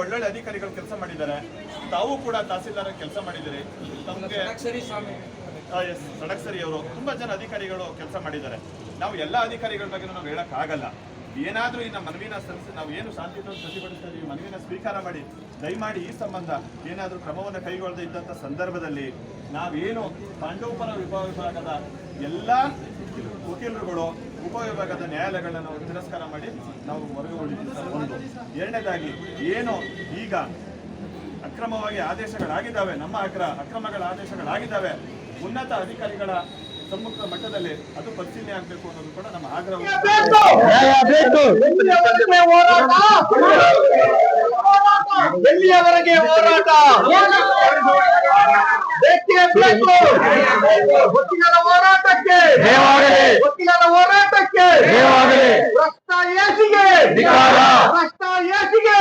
ಒಳ್ಳೊಳ್ಳೆ ಅಧಿಕಾರಿಗಳು ಕೆಲಸ ಮಾಡಿದ್ದಾರೆ. ತಾವು ಕೂಡ ತಹಸೀಲ್ದಾರ ಕೆಲಸ ಮಾಡಿದ್ದಾರೆ. ತಮಗೆ ಸಡಕ್ಸರಿ ಅವರು. ತುಂಬಾ ಜನ ಅಧಿಕಾರಿಗಳು ಕೆಲಸ ಮಾಡಿದ್ದಾರೆ. ನಾವು ಎಲ್ಲ ಅಧಿಕಾರಿಗಳ ಬಗ್ಗೆ ನಾವು ಹೇಳೋಕ್ಕಾಗಲ್ಲ ಆಗಲ್ಲ. ಏನಾದ್ರೂ ಈ ನಮ್ಮ ಮನವಿನ ಸಲ್ಲಿಸಿ ನಾವು ಏನು ಶಾಂತಿಯುತವಾಗಿ ಪ್ರತಿಭಟಿಸ್ತಾ ಇದೀವಿ ಮನವಿನ ಸ್ವೀಕಾರ ಮಾಡಿ ದಯಮಾಡಿ ಈ ಸಂಬಂಧ ಏನಾದರೂ ಕ್ರಮವನ್ನು ಕೈಗೊಳ್ಳದೆ ಇದ್ದಂಥ ಸಂದರ್ಭದಲ್ಲಿ ನಾವೇನು ಪಾಂಡವಪುರ ವಿಭಾಗದ ಎಲ್ಲ ವಕೀಲರುಗಳು ಉಪವಿಭಾಗದ ನ್ಯಾಯಾಲಯಗಳನ್ನು ನಾವು ತಿರಸ್ಕಾರ ಮಾಡಿ ನಾವು ಹೊರಗುಳಿದ್ದೀವಿ ಸರ್. ಒಂದು. ಎರಡನೇದಾಗಿ ಏನು ಈಗ ಅಕ್ರಮವಾಗಿ ಆದೇಶಗಳಾಗಿದ್ದಾವೆ ನಮ್ಮ ಅಕ್ರ ಅಕ್ರಮಗಳ ಆದೇಶಗಳಾಗಿದ್ದಾವೆ ಉನ್ನತ ಅಧಿಕಾರಿಗಳ ಸಮ್ಮುಖದ ಮಟ್ಟದಲ್ಲಿ ಅದು ಪರಿಶೀಲನೆ ಆಗಬೇಕು ಅನ್ನೋದು ಕೂಡ ನಮ್ಮ ಆಗ್ರಹ ಹೋರಾಟ! ಬೇಕೇ ಬೇಕು ವಕೀಲರ ಹೋರಾಟಕ್ಕೆ. ಹೊತ್ತಿನ ಹೋರಾಟಕ್ಕೆ. ರಕ್ತ ಏಸಿಗೆ. ರಕ್ತ ಏಸಿಗೆ.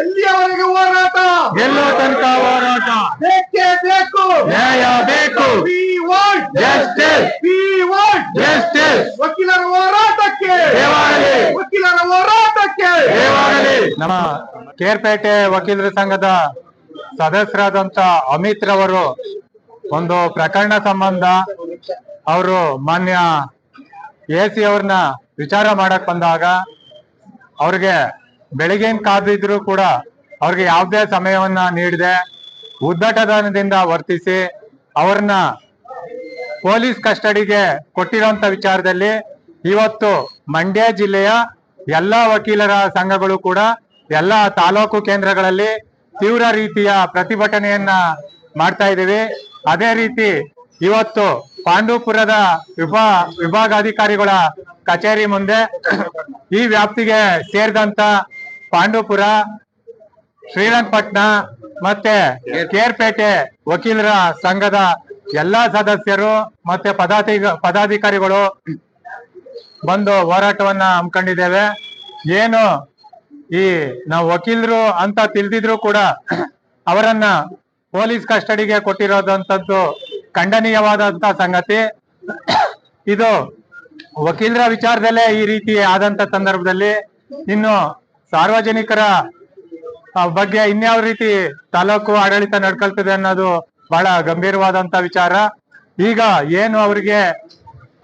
ಎಲ್ಲಿಯವರೆಗೆ ಹೋರಾಟ? ಎಲ್ಲೋ ತನಕ ಹೋರಾಟ. ಬೇಕೇ ಬೇಕು. ನ್ಯಾಯ ಬೇಕು. want Justice. ವಕೀಲರ ಹೋರಾಟಕ್ಕೆ. ವಕೀಲರ ಹೋರಾಟಕ್ಕೆ. ನಮ್ಮ ಕೇರ್ಪೇಟೆ ವಕೀಲರ ಸಂಘದ ಸದಸ್ಯರಾದಂತ ಅಮಿತ್ ರವರು ಒಂದು ಪ್ರಕರಣ ಸಂಬಂಧ ಅವರು ಮಾನ್ಯ ಎ ಸಿ ಅವ್ರನ್ನ ವಿಚಾರ ಮಾಡಕ್ ಬಂದಾಗ ಅವ್ರಿಗೆ ಬೆಳಿಗ್ಗೆನ್ ಕಾದಿದ್ರು ಕೂಡ ಅವ್ರಿಗೆ ಯಾವುದೇ ಸಮಯವನ್ನ ನೀಡದೆ ಉದ್ದಟತನದಿಂದ ವರ್ತಿಸಿ ಅವ್ರನ್ನ ಪೊಲೀಸ್ ಕಸ್ಟಡಿಗೆ ಕೊಟ್ಟಿರುವಂತ ವಿಚಾರದಲ್ಲಿ ಇವತ್ತು ಮಂಡ್ಯ ಜಿಲ್ಲೆಯ ಎಲ್ಲಾ ವಕೀಲರ ಸಂಘಗಳು ಕೂಡ ಎಲ್ಲಾ ತಾಲೂಕು ಕೇಂದ್ರಗಳಲ್ಲಿ ತೀವ್ರ ರೀತಿಯ ಪ್ರತಿಭಟನೆಯನ್ನ ಮಾಡ್ತಾ ಇದ್ದೀವಿ. ಅದೇ ರೀತಿ ಇವತ್ತು ಪಾಂಡವಪುರದ ವಿಭಾ ವಿಭಾಗಾಧಿಕಾರಿಗಳ ಕಚೇರಿ ಮುಂದೆ ಈ ವ್ಯಾಪ್ತಿಗೆ ಸೇರಿದಂತ ಪಾಂಡವಪುರ ಶ್ರೀರಂಗಪಟ್ಟಣ ಮತ್ತೆ ಕೇರ್ಪೇಟೆ ವಕೀಲರ ಸಂಘದ ಎಲ್ಲಾ ಸದಸ್ಯರು ಮತ್ತೆ ಪದಾಧಿ ಪದಾಧಿಕಾರಿಗಳು ಬಂದು ಹೋರಾಟವನ್ನ ಹಮ್ಮಿಕೊಂಡಿದ್ದೇವೆ. ಏನು ಈ ನಾವು ವಕೀಲರು ಅಂತ ತಿಳಿದಿದ್ರು ಕೂಡ ಅವರನ್ನ ಪೊಲೀಸ್ ಕಸ್ಟಡಿಗೆ ಕೊಟ್ಟಿರೋದಂತದ್ದು ಖಂಡನೀಯವಾದಂತ ಸಂಗತಿ. ಇದು ವಕೀಲರ ವಿಚಾರದಲ್ಲೇ ಈ ರೀತಿ ಆದಂತ ಸಂದರ್ಭದಲ್ಲಿ ಇನ್ನು ಸಾರ್ವಜನಿಕರ ಬಗ್ಗೆ ಇನ್ಯಾವ ರೀತಿ ತಾಲೂಕು ಆಡಳಿತ ನಡ್ಕೊಳ್ತದೆ ಅನ್ನೋದು ಬಹಳ ಗಂಭೀರವಾದಂತ ವಿಚಾರ. ಈಗ ಏನು ಅವರಿಗೆ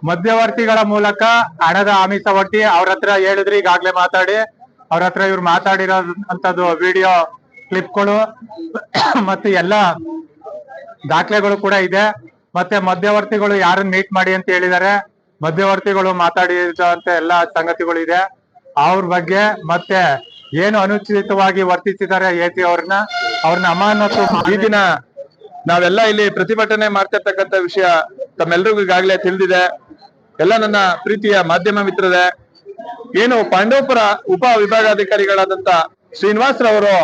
ಮಧ್ಯವರ್ತಿಗಳ ಮೂಲಕ ಹಣದ ಆಮಿಷ ಒಟ್ಟಿ ಅವ್ರ ಹತ್ರ ಹೇಳಿದ್ರಿ ಈಗಾಗ್ಲೇ ಮಾತಾಡಿ ಅವ್ರ ಹತ್ರ ಇವ್ರು ಮಾತಾಡಿರೋ ಅಂತದ್ದು ವಿಡಿಯೋ ಕ್ಲಿಪ್ಗಳು ಮತ್ತೆ ಎಲ್ಲ ದಾಖಲೆಗಳು ಕೂಡ ಇದೆ. ಮತ್ತೆ ಮಧ್ಯವರ್ತಿಗಳು ಯಾರನ್ನ ಮೀಟ್ ಮಾಡಿ ಅಂತ ಹೇಳಿದ್ದಾರೆ ಮಧ್ಯವರ್ತಿಗಳು ಮಾತಾಡಿದಂತ ಎಲ್ಲ ಸಂಗತಿಗಳು ಇದೆ. ಅವ್ರ ಬಗ್ಗೆ ಮತ್ತೆ ಏನು ಅನುಚಿತವಾಗಿ ವರ್ತಿಸಿದ್ದಾರೆ ಸಿ ಅವ್ರನ್ನ ಅವ್ರನ್ನ ಅಮಾನತು ಈ ದಿನ ನಾವೆಲ್ಲ ಇಲ್ಲಿ ಪ್ರತಿಭಟನೆ ಮಾಡ್ತಿರ್ತಕ್ಕಂಥ ವಿಷಯ ತಮ್ಮೆಲ್ರಿಗೂ ಈಗಾಗಲೇ ತಿಳಿದಿದೆ. ಎಲ್ಲ ನನ್ನ ಪ್ರೀತಿಯ ಮಾಧ್ಯಮ ಮಿತ್ರರೇ ಏನು ಪಾಂಡವಪುರ ಉಪ ವಿಭಾಗಾಧಿಕಾರಿಗಳಾದಂತ ಶ್ರೀನಿವಾಸ್ ರವರು,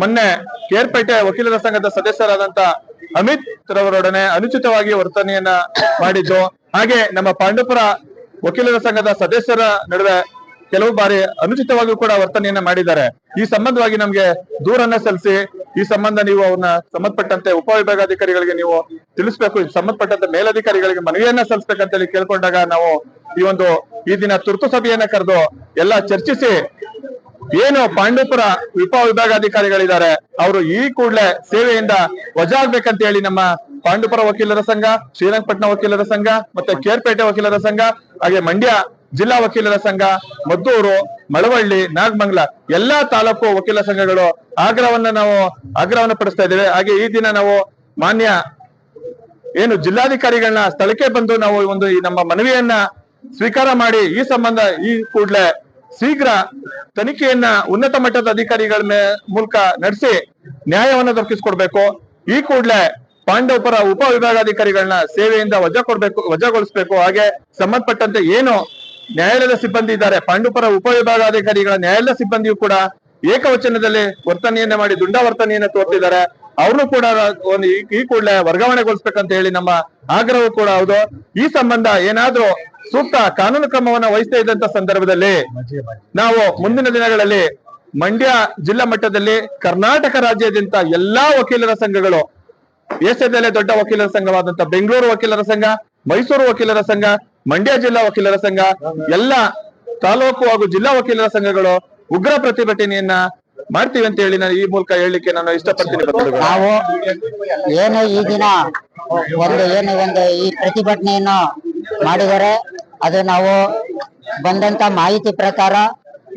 ಮೊನ್ನೆ ಕೇರ್ಪೇಟೆ ವಕೀಲರ ಸಂಘದ ಸದಸ್ಯರಾದಂತ ಅಮಿತ್ ರವರೊಡನೆ ಅನುಚಿತವಾಗಿ ವರ್ತನೆಯನ್ನ ಮಾಡಿದ್ದು. ಹಾಗೆ ನಮ್ಮ ಪಾಂಡವಪುರ ವಕೀಲರ ಸಂಘದ ಸದಸ್ಯರ ನಡುವೆ ಕೆಲವು ಬಾರಿ ಅನುಚಿತವಾಗಿಯೂ ಕೂಡ ವರ್ತನೆಯನ್ನ ಮಾಡಿದ್ದಾರೆ. ಈ ಸಂಬಂಧವಾಗಿ ನಮ್ಗೆ ದೂರನ್ನ ಸಲ್ಲಿಸಿ, ಈ ಸಂಬಂಧ ನೀವು ಅವ್ರನ್ನ ಸಂಬಂಧಪಟ್ಟಂತೆ ಉಪವಿಭಾಗಾಧಿಕಾರಿಗಳಿಗೆ ನೀವು ತಿಳಿಸ್ಬೇಕು. ಸಂಬಂಧಪಟ್ಟಂತೆ ಮೇಲಧಿಕಾರಿಗಳಿಗೆ ಮನವಿಯನ್ನ ಸಲ್ಲಿಸ್ಬೇಕಂತ ಹೇಳಿ ಕೇಳ್ಕೊಂಡಾಗ ನಾವು ಈ ಒಂದು ಈ ದಿನ ತುರ್ತು ಸಭೆಯನ್ನ ಕರೆದು ಎಲ್ಲ ಚರ್ಚಿಸಿ ಏನು ಪಾಂಡವಪುರ ಉಪ ವಿಭಾಗಾಧಿಕಾರಿಗಳಿದ್ದಾರೆ, ಅವರು ಈ ಕೂಡಲೇ ಸೇವೆಯಿಂದ ವಜಾ ಆಗ್ಬೇಕಂತ ಹೇಳಿ ನಮ್ಮ ಪಾಂಡವಪುರ ವಕೀಲರ ಸಂಘ, ಶ್ರೀರಂಗಪಟ್ಟಣ ವಕೀಲರ ಸಂಘ, ಮತ್ತೆ ಕೇರ್ಪೇಟೆ ವಕೀಲರ ಸಂಘ, ಹಾಗೆ ಮಂಡ್ಯ ಜಿಲ್ಲಾ ವಕೀಲರ ಸಂಘ, ಮದ್ದೂರು, ಮಳವಳ್ಳಿ, ನಾಗಮಂಗ್ಲ ಎಲ್ಲಾ ತಾಲೂಕು ವಕೀಲ ಸಂಘಗಳು ಆಗ್ರಹವನ್ನ ನಾವು ಆಗ್ರಹವನ್ನು ಪಡಿಸ್ತಾ ಇದ್ದೇವೆ. ಹಾಗೆ ಈ ದಿನ ನಾವು ಮಾನ್ಯ ಏನು ಜಿಲ್ಲಾಧಿಕಾರಿಗಳನ್ನ ಸ್ಥಳಕ್ಕೆ ಬಂದು ನಾವು ಒಂದು ಈ ನಮ್ಮ ಮನವಿಯನ್ನ ಸ್ವೀಕಾರ ಮಾಡಿ ಈ ಸಂಬಂಧ ಈ ಕೂಡಲೇ ಶೀಘ್ರ ತನಿಖೆಯನ್ನ ಉನ್ನತ ಮಟ್ಟದ ಅಧಿಕಾರಿಗಳ ಮೂಲಕ ನಡೆಸಿ ನ್ಯಾಯವನ್ನ ದೊರಕಿಸ್ಕೊಡ್ಬೇಕು. ಈ ಕೂಡಲೇ ಪಾಂಡವಪುರ ಉಪ ವಿಭಾಗಾಧಿಕಾರಿಗಳನ್ನ ಸೇವೆಯಿಂದ ವಜಾ ಕೊಡ್ಬೇಕು, ವಜಾಗೊಳಿಸ್ಬೇಕು. ಹಾಗೆ ಸಂಬಂಧಪಟ್ಟಂತೆ ಏನು ನ್ಯಾಯಾಲಯದ ಸಿಬ್ಬಂದಿ ಇದ್ದಾರೆ, ಪಾಂಡವಪುರ ಉಪ ವಿಭಾಗಾಧಿಕಾರಿಗಳ ನ್ಯಾಯಾಲಯದ ಸಿಬ್ಬಂದಿಯು ಕೂಡ ಏಕವಚನದಲ್ಲಿ ವರ್ತನೆಯನ್ನ ಮಾಡಿ ದುಂಡಾ ವರ್ತನೆಯನ್ನ ತೋರ್ತಿದ್ದಾರೆ. ಅವ್ರನ್ನು ಕೂಡ ಒಂದು ಈ- ಕೂಡಲೇ ವರ್ಗಾವಣೆಗೊಳಿಸ್ಬೇಕಂತ ಹೇಳಿ ನಮ್ಮ ಆಗ್ರಹ ಕೂಡ ಹೌದು. ಈ ಸಂಬಂಧ ಏನಾದ್ರೂ ಸೂಕ್ತ ಕಾನೂನು ಕ್ರಮವನ್ನ ವಹಿಸ್ತಾ ಇದ್ದಂತ ಸಂದರ್ಭದಲ್ಲಿ ನಾವು ಮುಂದಿನ ದಿನಗಳಲ್ಲಿ ಮಂಡ್ಯ ಜಿಲ್ಲಾ ಮಟ್ಟದಲ್ಲಿ ಕರ್ನಾಟಕ ರಾಜ್ಯಾದ್ಯಂತ ಎಲ್ಲಾ ವಕೀಲರ ಸಂಘಗಳು ದೇಶದಲ್ಲೇ ದೊಡ್ಡ ವಕೀಲರ ಸಂಘವಾದಂತ ಬೆಂಗಳೂರು ವಕೀಲರ ಸಂಘ, ಮೈಸೂರು ವಕೀಲರ ಸಂಘ, ಮಂಡ್ಯ ಜಿಲ್ಲಾ ವಕೀಲರ ಸಂಘ, ಎಲ್ಲ ತಾಲೂಕು ಹಾಗೂ ಜಿಲ್ಲಾ ವಕೀಲರ ಸಂಘಗಳು ಉಗ್ರ ಪ್ರತಿಭಟನೆಯನ್ನ ಮಾಡ್ತೀವಿ ಅಂತ ಹೇಳಿ ನಾನು ಈ ಮೂಲಕ ಹೇಳಲಿಕ್ಕೆ ನಾನು ಇಷ್ಟಪಡ್ತೀನಿ ನಾವು ಏನು ಈ ದಿನ ಒಂದು ಏನು ಒಂದು ಈ ಪ್ರತಿಭಟನೆಯನ್ನು ಮಾಡಿದರೆ ಅದು ನಾವು ಬಂದಂತ ಮಾಹಿತಿ ಪ್ರಕಾರ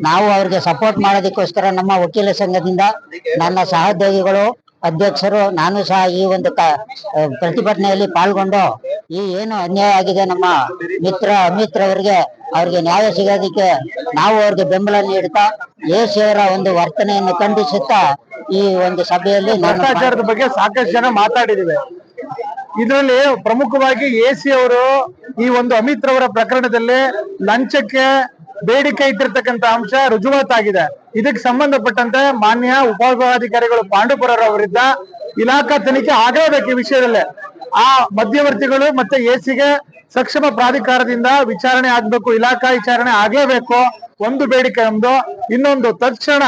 ನಾವು ಅವ್ರಿಗೆ ಸಪೋರ್ಟ್ ಮಾಡೋದಕ್ಕೋಸ್ಕರ ನಮ್ಮ ವಕೀಲ ಸಂಘದಿಂದ ನನ್ನ ಸಹೋದ್ಯೋಗಿಗಳು ಅಧ್ಯಕ್ಷರು, ನಾನು ಸಹ ಈ ಒಂದು ಪ್ರತಿಭಟನೆಯಲ್ಲಿ ಪಾಲ್ಗೊಂಡು ಈ ಏನು ಅನ್ಯಾಯ ಆಗಿದೆ ನಮ್ಮ ಮಿತ್ರ ಅಮಿತ್ ಅವರಿಗೆ ಅವ್ರಿಗೆ ನ್ಯಾಯ ಸಿಗೋದಕ್ಕೆ ನಾವು ಅವ್ರಿಗೆ ಬೆಂಬಲ ನೀಡುತ್ತಾ ಎಸಿ ಅವರ ಒಂದು ವರ್ತನೆಯನ್ನು ಖಂಡಿಸುತ್ತಾ ಈ ಒಂದು ಸಭೆಯಲ್ಲಿ ಭ್ರಷ್ಟಾಚಾರದ ಬಗ್ಗೆ ಸಾಕಷ್ಟು ಜನ ಮಾತಾಡಿದಿವೆ. ಇದರಲ್ಲಿ ಪ್ರಮುಖವಾಗಿ ಎ ಸಿ ಅವರು ಈ ಒಂದು ಅಮಿತ್ ರವರ ಪ್ರಕರಣದಲ್ಲಿ ಲಂಚಕ್ಕೆ ಬೇಡಿಕೆ ಇಟ್ಟಿರ್ತಕ್ಕಂತ ಅಂಶ ರುಜುವಾತಾಗಿದೆ. ಇದಕ್ಕೆ ಸಂಬಂಧಪಟ್ಟಂತೆ ಮಾನ್ಯ ಉಪವಿಭಾಗಾಧಿಕಾರಿಗಳು ಪಾಂಡುಪುರರವರಿದ್ದ ಇಲಾಖಾ ತನಿಖೆ ಆಗಲೇಬೇಕು ಈ ವಿಷಯದಲ್ಲೇ. ಆ ಮಧ್ಯವರ್ತಿಗಳು ಮತ್ತೆ ಎಸಿಗೆ ಸಕ್ಷಮ ಪ್ರಾಧಿಕಾರದಿಂದ ವಿಚಾರಣೆ ಆಗ್ಬೇಕು, ಇಲಾಖಾ ವಿಚಾರಣೆ ಆಗ್ಲೇಬೇಕು, ಒಂದು ಬೇಡಿಕೆ ನಮ್ದು. ಇನ್ನೊಂದು ತಕ್ಷಣ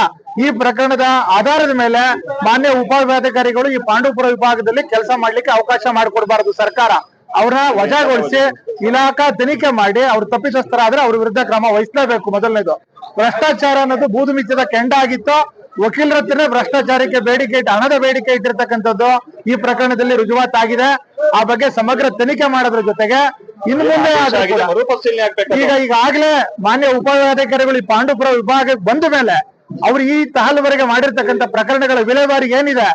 ಈ ಪ್ರಕರಣದ ಆಧಾರದ ಮೇಲೆ ಮಾನ್ಯ ಉಪವಿಭಾಗಾಧಿಕಾರಿಗಳು ಈ ಪಾಂಡುಪುರ ವಿಭಾಗದಲ್ಲಿ ಕೆಲಸ ಮಾಡ್ಲಿಕ್ಕೆ ಅವಕಾಶ ಮಾಡಿಕೊಡ್ಬಾರದು ಸರ್ಕಾರ. ಅವ್ರನ್ನ ವಜಾಗೊಳಿಸಿ ಇಲಾಖಾ ತನಿಖೆ ಮಾಡಿ ಅವ್ರು ತಪ್ಪಿತಸ್ಥರಾದ್ರೆ ಅವ್ರ ವಿರುದ್ಧ ಕ್ರಮ ವಹಿಸಲೇಬೇಕು ಮೊದಲನೇದು. ಭ್ರಷ್ಟಾಚಾರ ಅನ್ನೋದು ಬೂದು ಮಿಚ್ಚದ ಕೆಂಡ ಆಗಿತ್ತು. ವಕೀಲರ ಹತ್ರ ಭ್ರಷ್ಟಾಚಾರಕ್ಕೆ ಬೇಡಿಕೆ ಇಟ್ಟು ಹಣದ ಬೇಡಿಕೆ ಇಟ್ಟಿರ್ತಕ್ಕಂಥದ್ದು ಈ ಪ್ರಕರಣದಲ್ಲಿ ರುಜುವಾತಾಗಿದೆ ಆ ಬಗ್ಗೆ ಸಮಗ್ರ ತನಿಖೆ ಮಾಡೋದ್ರ ಜೊತೆಗೆ ಇನ್ನು ಮುಂದೆ ಆದ್ರೂ ಈಗ ಈಗಾಗಲೇ ಮಾನ್ಯ ಉಪವಿಭಾಗಾಧಿಕಾರಿಗಳು ಈ ಪಾಂಡುಪುರ ವಿಭಾಗಕ್ಕೆ ಬಂದ ಮೇಲೆ ಅವ್ರು ಈ ತಹಲ್ವರೆಗೆ ಮಾಡಿರ್ತಕ್ಕಂಥ ಪ್ರಕರಣಗಳ ವಿಲೇವಾರಿ ಏನಿದೆ?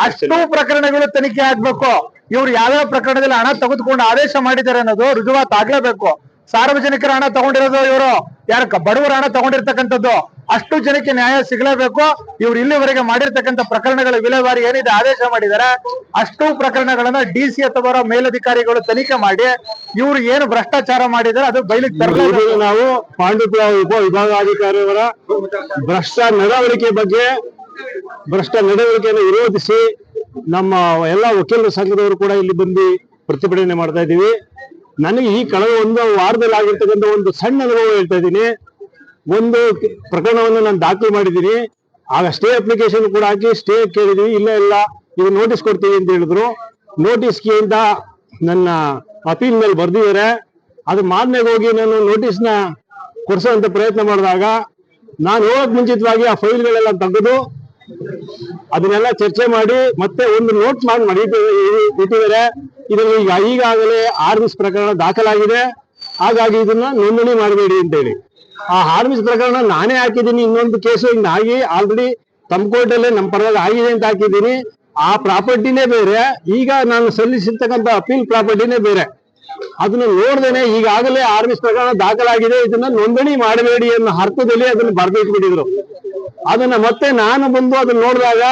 ಅಷ್ಟು ಪ್ರಕರಣಗಳು ತನಿಖೆ ಆಗ್ಬೇಕು. ಇವ್ರು ಯಾವ್ಯಾವ ಪ್ರಕರಣದಲ್ಲಿ ಹಣ ತೆಗೆದುಕೊಂಡು ಆದೇಶ ಮಾಡಿದ್ದಾರೆ ಅನ್ನೋದು ರುಜುವಾತ್ ಆಗ್ಲೇಬೇಕು. ಸಾರ್ವಜನಿಕರ ಹಣ ತಗೊಂಡಿರೋದು ಇವರು. ಯಾರ ಬಡವರ ಹಣ ತಗೊಂಡಿರ್ತಕ್ಕಂಥದ್ದು? ಅಷ್ಟು ಜನಕ್ಕೆ ನ್ಯಾಯ ಸಿಗಲೇಬೇಕು. ಇವ್ರು ಇಲ್ಲಿವರೆಗೆ ಮಾಡಿರ್ತಕ್ಕಂತ ಪ್ರಕರಣಗಳ ವಿಲೇವಾರಿ ಏನಿದೆ ಆದೇಶ ಮಾಡಿದ್ದಾರೆ. ಅಷ್ಟು ಪ್ರಕರಣಗಳನ್ನ ಡಿ ಸಿ ಅಥವಾ ಮೇಲಧಿಕಾರಿಗಳು ತನಿಖೆ ಮಾಡಿ ಇವ್ರು ಏನು ಭ್ರಷ್ಟಾಚಾರ ಮಾಡಿದ್ದಾರೆ ಅದು ಬಯಲಿಗೆ ತರಬೇಕು ನಾವು ಪಾಂಡುಪುರ ಉಪ ವಿಭಾಗಾಧಿಕಾರಿಯವರ ಭ್ರಷ್ಟ ನಡವಳಿಕೆ ಬಗ್ಗೆ ಭ್ರಷ್ಟ ನಡವಳಿಕೆಯನ್ನು ವಿರೋಧಿಸಿ ನಮ್ಮ ಎಲ್ಲ ವಕೀಲರ ಸಂಘದವರು ಕೂಡ ಇಲ್ಲಿ ಬಂದು ಪ್ರತಿಭಟನೆ ಮಾಡ್ತಾ ಇದ್ದೀವಿ. ನನಗೆ ಈ ಕಳೆದ ಒಂದು ವಾರದಲ್ಲಿ ಆಗಿರ್ತಕ್ಕಂಥ ಒಂದು ಸಣ್ಣ ಅನುಭವ ಹೇಳ್ತಾ ಇದ್ದೀನಿ. ಒಂದು ಪ್ರಕರಣವನ್ನು ನಾನು ದಾಖಲು ಮಾಡಿದ್ದೀನಿ. ಆಗ ಸ್ಟೇ ಅಪ್ಲಿಕೇಶನ್ ಕೂಡ ಹಾಕಿ ಸ್ಟೇ ಕೇಳಿದ್ವಿ. ಇಲ್ಲ ಇಲ್ಲ ಇದು ನೋಟಿಸ್ ಕೊಡ್ತೀವಿ ಅಂತ ಹೇಳಿದ್ರು. ನೋಟಿಸ್ಗೆ ಅಂತ ನನ್ನ ಅಪೀಲ್ ಮೇಲೆ ಬರ್ದಿದ್ದಾರೆ. ಅದು ಮಾರನೆಗೆ ಹೋಗಿ ನಾನು ನೋಟಿಸ್ನ ಅಂತ ಪ್ರಯತ್ನ ಮಾಡಿದಾಗ ನಾನು ಹೋಗಕ್ ಮುಂಚಿತವಾಗಿ ಆ ಫೈಲ್ಗಳೆಲ್ಲ ತೆಗೆದು ಅದನ್ನೆಲ್ಲ ಚರ್ಚೆ ಮಾಡಿ ಮತ್ತೆ ಒಂದು ನೋಟ್ ಮಾಡಿ ಮಾಡಿ ಇಟ್ಟಿದ್ದಾರೆ. ಇದರಲ್ಲಿ ಈಗ ಈಗಾಗಲೇ ಆರ್ಮ್ಸ್ ಪ್ರಕರಣ ದಾಖಲಾಗಿದೆ. ಹಾಗಾಗಿ ಇದನ್ನ ನೋಂದಣಿ ಮಾಡಬೇಡಿ ಅಂತೇಳಿ. ಆ ಆರ್ಮಿಸ್ ಪ್ರಕರಣ ನಾನೇ ಹಾಕಿದ್ದೀನಿ, ಇನ್ನೊಂದು ಕೇಸು ಆಗಿ ಆಲ್ರೆಡಿ ತಮ್ಮ ಕೋರ್ಟಲ್ಲೇ ನಮ್ಮ ಪರವಾಗಿ ಆಗಿದೆ ಅಂತ ಹಾಕಿದ್ದೀನಿ. ಆ ಪ್ರಾಪರ್ಟಿನೇ ಬೇರೆ, ಈಗ ನಾನು ಸಲ್ಲಿಸಿರ್ತಕ್ಕಂಥ ಅಪೀಲ್ ಪ್ರಾಪರ್ಟಿನೇ ಬೇರೆ. ಅದನ್ನ ನೋಡ್ದೇನೆ ಈಗಾಗಲೇ ಆರ್ಮಿಸ್ ಪ್ರಕರಣ ದಾಖಲಾಗಿದೆ, ಇದನ್ನ ನೋಂದಣಿ ಮಾಡಬೇಡಿ ಅನ್ನೋ ಅರ್ಥದಲ್ಲಿ ಅದನ್ನ ಬರ್ದಿಟ್ಬಿಟ್ಟಿದ್ರು. ಅದನ್ನ ಮತ್ತೆ ನಾನು ಬಂದು ಅದನ್ನ ನೋಡಿದಾಗ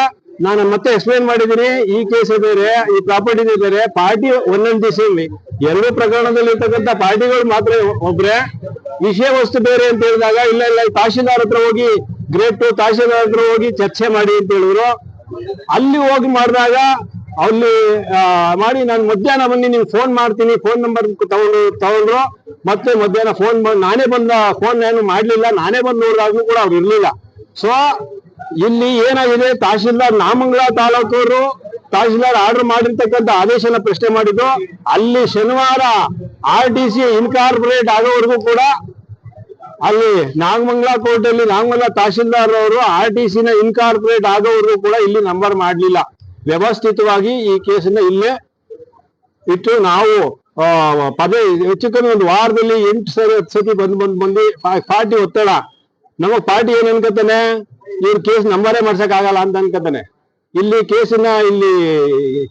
ನಾನು ಮತ್ತೆ ಎಕ್ಸ್ಪ್ಲೈನ್ ಮಾಡಿದ್ದೀನಿ, ಈ ಕೇಸ್ ಬೇರೆ ಈ ಪ್ರಾಪರ್ಟಿ ಬೇರೆ ಪಾರ್ಟಿ ಒಂದೊಂದು ದಿವಸದಲ್ಲಿ ಎರಡು ಪ್ರಕರಣದಲ್ಲಿ ಇರ್ತಕ್ಕಂಥ ಪಾರ್ಟಿಗಳು ಮಾತ್ರ ಒಬ್ರೆ. ವಿಷಯ ವಸ್ತು ಬೇರೆ ಅಂತ ಹೇಳಿದಾಗ, ಇಲ್ಲ ಇಲ್ಲ ತಹಶೀಲ್ದಾರ್ ಹತ್ರ ಹೋಗಿ ಗ್ರೇಟ್ ಟು ತಹಶೀಲ್ದಾರ್ ಹತ್ರ ಹೋಗಿ ಚರ್ಚೆ ಮಾಡಿ ಅಂತ ಹೇಳಿದ್ರು. ಅಲ್ಲಿ ಹೋಗಿ ಮಾಡಿದಾಗ, ಅಲ್ಲಿ ಮಾಡಿ ನಾನು ಮಧ್ಯಾಹ್ನ ಬನ್ನಿ, ನಿಮ್ಗೆ ಫೋನ್ ಮಾಡ್ತೀನಿ. ಫೋನ್ ನಂಬರ್ ತಗೊಂಡು, ತಗೊಂಡ್ರು. ಮತ್ತೆ ಮಧ್ಯಾಹ್ನ ಫೋನ್ ನಾನೇ ಬಂದ ಫೋನ್ ಏನು ಮಾಡ್ಲಿಲ್ಲ. ನಾನೇ ಬಂದು ನೋಡಿದಾಗ್ಲೂ ಕೂಡ ಅವ್ರು ಇರ್ಲಿಲ್ಲ. ಸೊ ಇಲ್ಲಿ ಏನಾಗಿದೆ? ತಹಶೀಲ್ದಾರ್ ನಾಮಂಗಲ ತಾಲೂಕವರು ತಹಶೀಲ್ದಾರ್ ಆರ್ಡರ್ ಮಾಡಿರ್ತಕ್ಕಂಥ ಆದೇಶನ ಪ್ರಶ್ನೆ ಮಾಡಿದ್ದು, ಅಲ್ಲಿ ಶನಿವಾರ ಆರ್ ಟಿ ಸಿ ಇನ್ಕಾರ್ಪೊರೇಟ್ ಆಗೋವರೆಗೂ ಕೂಡ ಅಲ್ಲಿ ನಾಗಮಂಗಲ ಕೋರ್ಟ್ ಅಲ್ಲಿ ನಾಗಮಂಗಲ ತಹಶೀಲ್ದಾರ್ ಅವರು ಆರ್ ಟಿ ಸಿ ನ ಇನ್ಕಾರ್ಪೊರೇಟ್ ಆಗೋವರೆಗೂ ಕೂಡ ಇಲ್ಲಿ ನಂಬರ್ ಮಾಡಲಿಲ್ಲ. ವ್ಯವಸ್ಥಿತವಾಗಿ ಈ ಕೇಸನ್ನ ಇಲ್ಲೇ ಇಟ್ಟು ನಾವು ಪದೇ ಹೆಚ್ಚು ಕಮ್ಮಿ ಒಂದು ವಾರದಲ್ಲಿ ಎಂಟು ಸರಿ, ಹತ್ತು ಸತಿ ಬಂದು ಬಂದು ಬಂದು ಪಾರ್ಟಿ ಒತ್ತಡ. ನಮ್ಮ ಪಾರ್ಟಿ ಏನ್ ಅನ್ಕೋತಾನೆ ಇವ್ರ ಕೇಸ್ ನಂಬರೇ ಮಾಡ್ಸಕ್ ಆಗಲ್ಲ ಅಂತ ಅನ್ಕೋತಾನೆ. ಇಲ್ಲಿ ಕೇಸಿನ ಇಲ್ಲಿ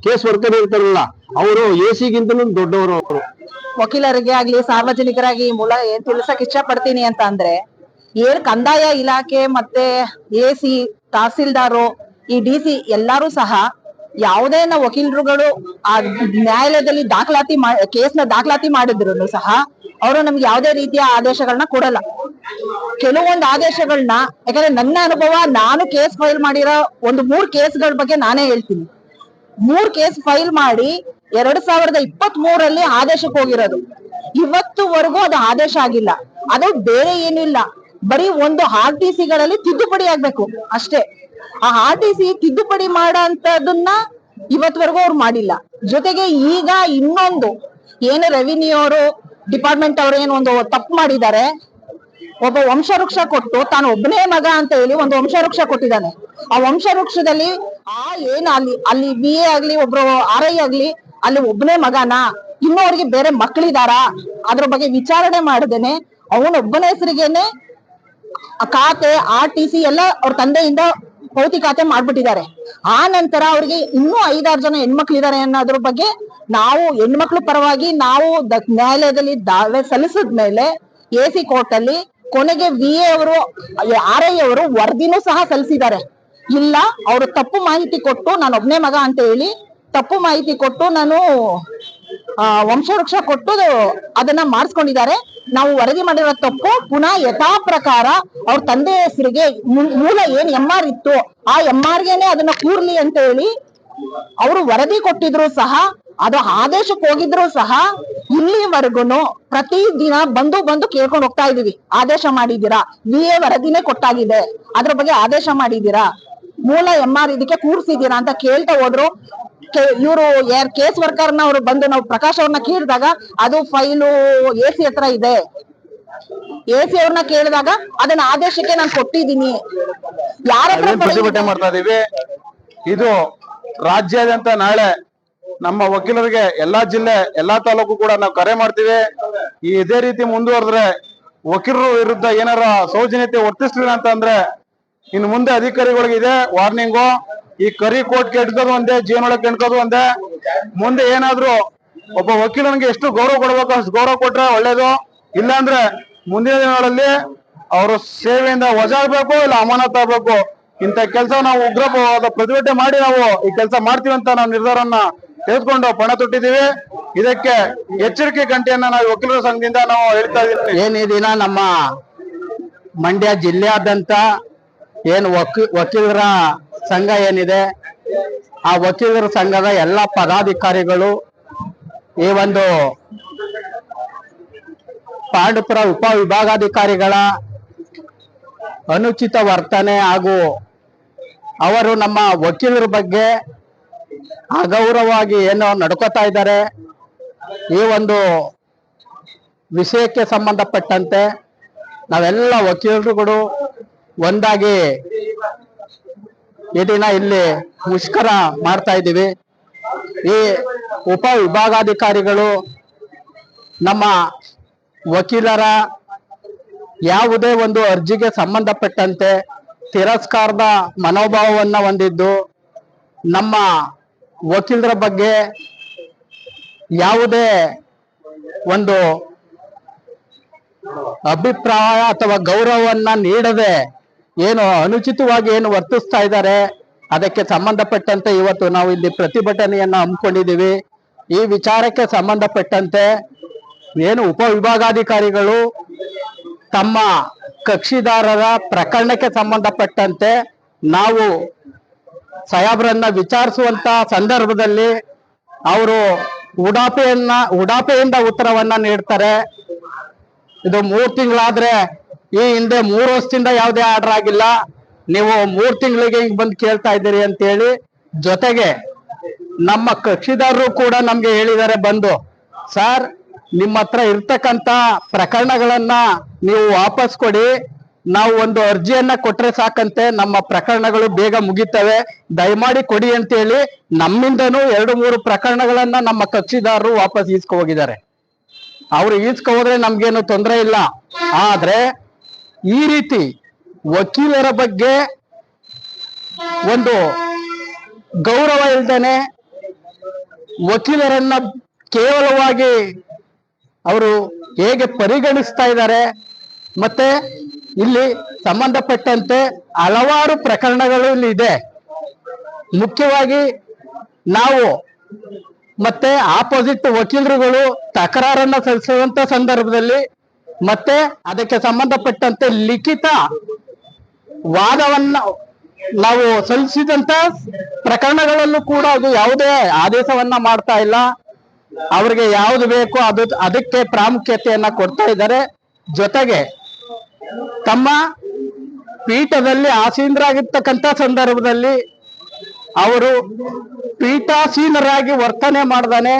ಕೇಸ್ ವರ್ಕರ್ ಇರ್ತಾರಲ್ಲ, ಅವರು ಎ ಸಿಗಿಂತಲೂ ದೊಡ್ಡವರು ಅವರು. ವಕೀಲರಿಗೆ ಆಗ್ಲಿ, ಸಾರ್ವಜನಿಕರಾಗಿ ಮೂಲ ಏನ್ ತಿಳಿಸಕ್ ಇಷ್ಟ ಪಡ್ತೀನಿ ಅಂತ ಅಂದ್ರೆ ಏನ್ ಕಂದಾಯ ಇಲಾಖೆ ಮತ್ತೆ ಎ ಸಿ ತಹಸೀಲ್ದಾರು, ಈ ಡಿ ಸಿ ಎಲ್ಲಾರು ಸಹ ಯಾವುದೇ ವಕೀಲರುಗಳು ಆ ನ್ಯಾಯಾಲಯದಲ್ಲಿ ದಾಖಲಾತಿ ಕೇಸ್ನ ದಾಖಲಾತಿ ಮಾಡಿದ್ರು ಸಹ ಅವರು ನಮ್ಗೆ ಯಾವುದೇ ರೀತಿಯ ಆದೇಶಗಳನ್ನ ಕೊಡಲ್ಲ. ಕೆಲವೊಂದು ಆದೇಶಗಳನ್ನ ಯಾಕಂದ್ರೆ ನನ್ನ ಅನುಭವ, ನಾನು ಕೇಸ್ ಫೈಲ್ ಮಾಡಿರೋ ಒಂದು ಮೂರ್ ಕೇಸ್ಗಳ ಬಗ್ಗೆ ನಾನೇ ಹೇಳ್ತೀನಿ. ಮೂರ್ ಕೇಸ್ ಫೈಲ್ ಮಾಡಿ ಎರಡ್ ಸಾವಿರದ ಇಪ್ಪತ್ತ್ ಮೂರಲ್ಲಿ ಆದೇಶಕ್ಕೆ ಹೋಗಿರೋದು. ಇವತ್ತುವರೆಗೂ ಅದು ಆದೇಶ ಆಗಿಲ್ಲ. ಅದು ಬೇರೆ ಏನಿಲ್ಲ. ಬರೀ ಒಂದು ಆರ್ ಟಿ ಸಿಗಳಲ್ಲಿ ತಿದ್ದುಪಡಿ ಆಗ್ಬೇಕು ಅಷ್ಟೇ. ಆ ಆರ್ ಟಿ ಸಿ ತಿದ್ದುಪಡಿ ಮಾಡೋ ಇವತ್ವರೆಗೂ ಅವ್ರು ಮಾಡಿಲ್ಲ. ಜೊತೆಗೆ ಈಗ ಇನ್ನೊಂದು, ಏನು ರೆವಿನ್ಯೂ ಅವರು ಡಿಪಾರ್ಟ್ಮೆಂಟ್ ಅವರು ಏನು ಒಂದು ತಪ್ಪು ಮಾಡಿದ್ದಾರೆ, ಒಬ್ಬ ವಂಶವೃಕ್ಷ ಕೊಟ್ಟು ತಾನು ಒಬ್ಬನೇ ಮಗ ಅಂತ ಹೇಳಿ ಒಂದು ವಂಶವೃಕ್ಷ ಕೊಟ್ಟಿದ್ದಾನೆ. ಆ ವಂಶವೃಕ್ಷದಲ್ಲಿ ಆ ಏನು ಅಲ್ಲಿ ಅಲ್ಲಿ ಬಿ ಎ ಆಗ್ಲಿ, ಒಬ್ರು ಆರ್ ಐ ಆಗ್ಲಿ, ಅಲ್ಲಿ ಒಬ್ಬನೇ ಮಗನ ಇನ್ನು ಅವ್ರಿಗೆ ಬೇರೆ ಮಕ್ಕಳಿದಾರಾ ಅದ್ರ ಬಗ್ಗೆ ವಿಚಾರಣೆ ಮಾಡದೇನೆ ಅವನೊಬ್ಬನ ಹೆಸರಿಗೇನೆ ಖಾತೆ, ಆರ್ ಟಿ ಸಿ ಎಲ್ಲ ಅವ್ರ ತಂದೆಯಿಂದ ಪೌತಿ ಖಾತೆ ಮಾಡ್ಬಿಟ್ಟಿದ್ದಾರೆ. ಆ ನಂತರ ಅವ್ರಿಗೆ ಇನ್ನೂ ಐದಾರು ಜನ ಹೆಣ್ಮಕ್ಳು ಇದಾರೆ ಅನ್ನೋದ್ರ ಬಗ್ಗೆ ನಾವು ಹೆಣ್ಮಕ್ಳು ಪರವಾಗಿ ನಾವು ನ್ಯಾಯಾಲಯದಲ್ಲಿ ದಾವೆ ಸಲ್ಲಿಸಿದ ಮೇಲೆ ಎ ಸಿ ಕೋರ್ಟ್ ಅಲ್ಲಿ ಕೊನೆಗೆ ವಿ ಎ ಅವರು, ಆರ್ ಐ ಅವರು ವರದಿನೂ ಸಹ ಸಲ್ಲಿಸಿದ್ದಾರೆ. ಇಲ್ಲ, ಅವರು ತಪ್ಪು ಮಾಹಿತಿ ಕೊಟ್ಟು ನಾನು ಒಬ್ನೇ ಮಗ ಅಂತ ಹೇಳಿ ತಪ್ಪು ಮಾಹಿತಿ ಕೊಟ್ಟು ನಾನು ವಂಶವೃಕ್ಷ ಕೊಟ್ಟು ಅದನ್ನ ಮಾಡಿಸ್ಕೊಂಡಿದ್ದಾರೆ. ನಾವು ವರದಿ ಮಾಡಿರೋ ತಪ್ಪು ಪುನಃ ಯಥಾ ಪ್ರಕಾರ ಅವ್ರ ತಂದೆ ಹೆಸರಿಗೆ ಮೂಲ ಏನ್ ಎಂ ಆರ್ ಇತ್ತು, ಆ ಎಂ ಗೆನೆ ಅದನ್ನ ಕೂರ್ಲಿ ಅಂತ ಹೇಳಿ ಅವರು ವರದಿ ಕೊಟ್ಟಿದ್ರು ಸಹ, ಅದು ಆದೇಶಕ್ಕೆ ಹೋಗಿದ್ರು ಸಹ ಇಲ್ಲಿವರೆಗೂ ಪ್ರತಿ ದಿನ ಬಂದು ಬಂದು ಕೇಳ್ಕೊಂಡು ಹೋಗ್ತಾ ಇದೀವಿ. ಆದೇಶ ಮಾಡಿದೀರಾ ವಿ ಎ ವರದಿನೇ ಕೊಟ್ಟಾಗಿದೆ. ಅದ್ರ ಬಗ್ಗೆ ಆದೇಶ ಮಾಡಿದೀರಾ ಮೂಲ ಎಂ ಆರ್ ಇದಕ್ಕೆ ಕೂರ್ಸಿದೀರಾ ಅಂತ ಕೇಳ್ತಾ ಹೋದ್ರು. ಇವರು ಯಾರು ಕೇಸ್ ವರ್ಕರ್ನ ಅವರು ಬಂದು ನಾವು ಪ್ರಕಾಶ್ ಅವ್ರನ್ನ ಕೇಳಿದಾಗ ಅದು ಫೈಲು ಎ ಸಿ ಹತ್ರ ಇದೆ. ಎ ಸಿ ಅವ್ರನ್ನ ಕೇಳಿದಾಗ ಅದನ್ನ ಆದೇಶಕ್ಕೆ ನಾನು ಕೊಟ್ಟಿದ್ದೀನಿ. ಯಾರ ಹತ್ರ ಪ್ರತಿಭಟನೆ ಮಾಡ್ತಾ ಇದೀವಿ? ಇದು ರಾಜ್ಯಾದ್ಯಂತ ನಾಳೆ ನಮ್ಮ ವಕೀಲರಿಗೆ ಎಲ್ಲಾ ಜಿಲ್ಲೆ ಎಲ್ಲಾ ತಾಲೂಕು ಕೂಡ ನಾವು ಕರೆ ಮಾಡ್ತೀವಿ. ಈ ಇದೇ ರೀತಿ ಮುಂದುವರೆದ್ರೆ ವಕೀಲರ ವಿರುದ್ಧ ಏನಾರ ಸೌಜನ್ಯತೆ ವರ್ತಿಸ್ಲಿಲ್ಲ ಅಂತಂದ್ರೆ ಇನ್ನು ಮುಂದೆ ಅಧಿಕಾರಿಗಳಿಗೆ ಇದೆ ವಾರ್ನಿಂಗು. ಈ ಕರಿ ಕೋಟ್ ಕೆಟ್ಟದ್ದು ಒಂದೇ ಜೀವನೊಳಗೆ ಕೆಣ್ಕೋದು ಒಂದೇ. ಮುಂದೆ ಏನಾದ್ರು ಒಬ್ಬ ವಕೀಲನಿಗೆ ಎಷ್ಟು ಗೌರವ ಕೊಡ್ಬೇಕು, ಅಷ್ಟು ಗೌರವ ಕೊಟ್ರೆ ಒಳ್ಳೇದು. ಇಲ್ಲಾಂದ್ರೆ ಮುಂದಿನ ದಿನಗಳಲ್ಲಿ ಅವರು ಸೇವೆಯಿಂದ ವಜಾಗಬೇಕು ಇಲ್ಲ ಅಮಾನತ್ ಆಗ್ಬೇಕು. ಇಂಥ ಕೆಲಸ ನಾವು ಉಗ್ರವಾದ ಪ್ರತಿಭಟನೆ ಮಾಡಿ ನಾವು ಈ ಕೆಲಸ ಮಾಡ್ತೀವಿ ಅಂತ ನಾವು ನಿರ್ಧಾರವನ್ನ ತೆಗೆದುಕೊಂಡು ಪಣ ತೊಟ್ಟಿದ್ದೀವಿ. ಇದಕ್ಕೆ ಎಚ್ಚರಿಕೆ ಗಂಟೆಯನ್ನ ನಾವು ವಕೀಲರ ಸಂಘದಿಂದ ನಾವು ಹೇಳ್ತಾ ಇದ್ದೀವಿ. ಏನಿದೀನ ನಮ್ಮ ಮಂಡ್ಯ ಜಿಲ್ಲೆಯಾದ್ಯಂತ ಏನ್ ವಕೀ, ವಕೀಲರ ಸಂಘ ಏನಿದೆ, ಆ ವಕೀಲರ ಸಂಘದ ಎಲ್ಲ ಪದಾಧಿಕಾರಿಗಳು ಈ ಒಂದು ಪಾಂಡುಪುರ ಉಪ ವಿಭಾಗಾಧಿಕಾರಿಗಳ ಅನುಚಿತ ವರ್ತನೆ ಹಾಗೂ ಅವರು ನಮ್ಮ ವಕೀಲರ ಬಗ್ಗೆ ಅಗೌರವವಾಗಿ ಏನು ನಡ್ಕೋತಾ ಇದ್ದಾರೆ. ಈ ಒಂದು ವಿಷಯಕ್ಕೆ ಸಂಬಂಧಪಟ್ಟಂತೆ ನಾವೆಲ್ಲ ವಕೀಲರುಗಳು ಒಂದಾಗಿ ದಿನ ಇಲ್ಲಿ ಮುಷ್ಕರ ಮಾಡ್ತಾ ಇದ್ದೀವಿ. ಈ ಉಪ ವಿಭಾಗಾಧಿಕಾರಿಗಳು, ನಮ್ಮ ವಕೀಲರ ಯಾವುದೇ ಒಂದು ಅರ್ಜಿಗೆ ಸಂಬಂಧಪಟ್ಟಂತೆ ತಿರಸ್ಕಾರದ ಮನೋಭಾವವನ್ನ ಹೊಂದಿದ್ದು, ನಮ್ಮ ವಕೀಲರ ಬಗ್ಗೆ ಯಾವುದೇ ಒಂದು ಅಭಿಪ್ರಾಯ ಅಥವಾ ಗೌರವವನ್ನ ನೀಡದೆ ಏನು ಅನುಚಿತವಾಗಿ ಏನು ವರ್ತಿಸ್ತಾ ಇದ್ದಾರೆ, ಅದಕ್ಕೆ ಸಂಬಂಧಪಟ್ಟಂತೆ ಇವತ್ತು ನಾವು ಇಲ್ಲಿ ಪ್ರತಿಭಟನೆಯನ್ನ ಹಮ್ಮಿಕೊಂಡಿದ್ದೀವಿ. ಈ ವಿಚಾರಕ್ಕೆ ಸಂಬಂಧಪಟ್ಟಂತೆ ಏನು ಉಪವಿಭಾಗಾಧಿಕಾರಿಗಳು ತಮ್ಮ ಕಕ್ಷಿದಾರರ ಪ್ರಕರಣಕ್ಕೆ ಸಂಬಂಧಪಟ್ಟಂತೆ ನಾವು ಸಯಾಬ್ರನ್ನ ವಿಚಾರಿಸುವಂತ ಸಂದರ್ಭದಲ್ಲಿ ಅವರು ಉಡಾಪೆಯನ್ನ, ಉಡಾಪೆಯಿಂದ ಉತ್ತರವನ್ನ ನೀಡ್ತಾರೆ. ಇದು ಮೂರು ತಿಂಗಳಾದ್ರೆ ಈ ಹಿಂದೆ ಮೂರು ವರ್ಷದಿಂದ ಯಾವುದೇ ಆರ್ಡರ್ ಆಗಿಲ್ಲ. ನೀವು ಮೂರ್ ತಿಂಗಳಿಗೆ ಹಿಂಗ್ ಬಂದು ಕೇಳ್ತಾ ಇದ್ದೀರಿ ಅಂತ ಹೇಳಿ ಜೊತೆಗೆ ನಮ್ಮ ಕಕ್ಷಿದಾರರು ಕೂಡ ನಮ್ಗೆ ಹೇಳಿದ್ದಾರೆ ಬಂದು, ಸರ್, ನಿಮ್ಮ ಹತ್ರ ಇರ್ತಕ್ಕಂತ ಪ್ರಕರಣಗಳನ್ನ ನೀವು ವಾಪಸ್ ಕೊಡಿ. ನಾವು ಒಂದು ಅರ್ಜಿಯನ್ನ ಕೊಟ್ರೆ ಸಾಕಂತೆ. ನಮ್ಮ ಪ್ರಕರಣಗಳು ಬೇಗ ಮುಗಿತವೆ. ದಯಮಾಡಿ ಕೊಡಿ ಅಂತ ಹೇಳಿ ನಮ್ಮಿಂದನೂ ಎರಡು ಮೂರು ಪ್ರಕರಣಗಳನ್ನ ನಮ್ಮ ಕಕ್ಷಿದಾರರು ವಾಪಸ್ ಈಸ್ಕೊ ಹೋಗಿದ್ದಾರೆ. ಅವ್ರು ಈಸ್ಕೊ ಹೋದ್ರೆ ನಮ್ಗೇನು ತೊಂದರೆ ಇಲ್ಲ. ಆದ್ರೆ ಈ ರೀತಿ ವಕೀಲರ ಬಗ್ಗೆ ಒಂದು ಗೌರವ ಇಲ್ದೇನೆ ವಕೀಲರನ್ನ ಕೇವಲವಾಗಿ ಅವರು ಹೇಗೆ ಪರಿಗಣಿಸ್ತಾ ಇದ್ದಾರೆ, ಮತ್ತೆ ಇಲ್ಲಿ ಸಂಬಂಧಪಟ್ಟಂತೆ ಹಲವಾರು ಪ್ರಕರಣಗಳು ಇಲ್ಲಿ ಇದೆ. ಮುಖ್ಯವಾಗಿ ನಾವು ಮತ್ತೆ ಆಪೋಸಿಟ್ ವಕೀಲರುಗಳು ತಕರಾರನ್ನ ಸಲ್ಲಿಸುವಂತ ಸಂದರ್ಭದಲ್ಲಿ ಮತ್ತೆ ಅದಕ್ಕೆ ಸಂಬಂಧಪಟ್ಟಂತೆ ಲಿಖಿತ ವಾದವನ್ನ ನಾವು ಸಲ್ಲಿಸಿದಂತ ಪ್ರಕರಣಗಳಲ್ಲೂ ಕೂಡ ಅದು ಯಾವುದೇ ಆದೇಶವನ್ನ ಮಾಡ್ತಾ ಇಲ್ಲ. ಅವ್ರಿಗೆ ಯಾವ್ದು ಬೇಕು ಅದು ಅದಕ್ಕೆ ಪ್ರಾಮುಖ್ಯತೆಯನ್ನ ಕೊಡ್ತಾ ಇದ್ದಾರೆ. ಜೊತೆಗೆ ತಮ್ಮ ಪೀಠದಲ್ಲಿ ಆಸೀನರಾಗಿರ್ತಕ್ಕಂಥ ಸಂದರ್ಭದಲ್ಲಿ ಅವರು ಪೀಠಾಸೀನರಾಗಿ ವರ್ತನೆ ಮಾಡ್ದಾನೆ.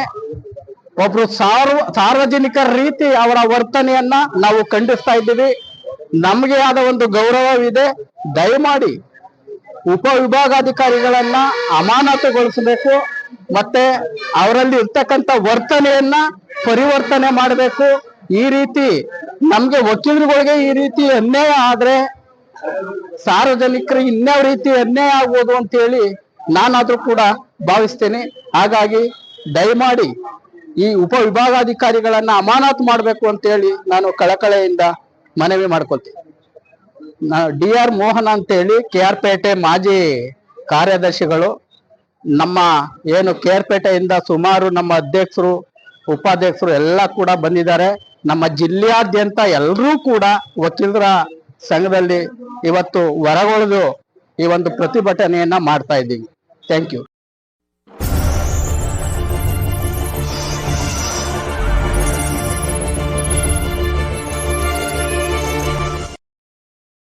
ಒಬ್ರು ಸಾರ್ವ ಸಾರ್ವಜನಿಕ ರೀತಿ ಅವರ ವರ್ತನೆಯನ್ನ ನಾವು ಖಂಡಿಸ್ತಾ ಇದ್ದೀವಿ. ನಮಗೆ ಆದ ಒಂದು ಗೌರವವಿದೆ. ದಯಮಾಡಿ ಉಪವಿಭಾಗಾಧಿಕಾರಿಗಳನ್ನ ಅಮಾನತುಗೊಳಿಸಬೇಕು. ಮತ್ತೆ ಅವರಲ್ಲಿ ಇರ್ತಕ್ಕಂಥ ವರ್ತನೆಯನ್ನ ಪರಿವರ್ತನೆ ಮಾಡಬೇಕು. ಈ ರೀತಿ ನಮ್ಗೆ ವಕೀಲರುಗಳಿಗೆ ಈ ರೀತಿ ಅನ್ಯಾಯ ಆದ್ರೆ ಸಾರ್ವಜನಿಕರು ಇನ್ಯಾವ ರೀತಿ ಅನ್ಯಾಯ ಆಗ್ಬೋದು ಅಂತ ಹೇಳಿ ನಾನಾದ್ರೂ ಕೂಡ ಭಾವಿಸ್ತೇನೆ. ಹಾಗಾಗಿ ದಯಮಾಡಿ ಈ ಉಪ ವಿಭಾಗಾಧಿಕಾರಿಗಳನ್ನ ಅಮಾನತು ಮಾಡಬೇಕು ಅಂತ ಹೇಳಿ ನಾನು ಕಳಕಳೆಯಿಂದ ಮನವಿ ಮಾಡ್ಕೊಳ್ತೀನಿ. ಡಿ ಆರ್ ಮೋಹನ್ ಅಂತ ಹೇಳಿ ಕೆ ಆರ್ ಪೇಟೆ ಮಾಜಿ ಕಾರ್ಯದರ್ಶಿಗಳು, ನಮ್ಮ ಏನು ಕೆ ಆರ್ ಪೇಟೆಯಿಂದ ಸುಮಾರು ನಮ್ಮ ಅಧ್ಯಕ್ಷರು, ಉಪಾಧ್ಯಕ್ಷರು ಎಲ್ಲ ಕೂಡ ಬಂದಿದ್ದಾರೆ. ನಮ್ಮ ಜಿಲ್ಲೆಯಾದ್ಯಂತ ಎಲ್ಲರೂ ಕೂಡ ವಕೀಲರ ಸಂಘದಲ್ಲಿ ಇವತ್ತು ಹೊರಗೊಳ್ದು ಈ ಒಂದು ಪ್ರತಿಭಟನೆಯನ್ನ ಮಾಡ್ತಾ ಇದ್ದೀವಿ. Thank you.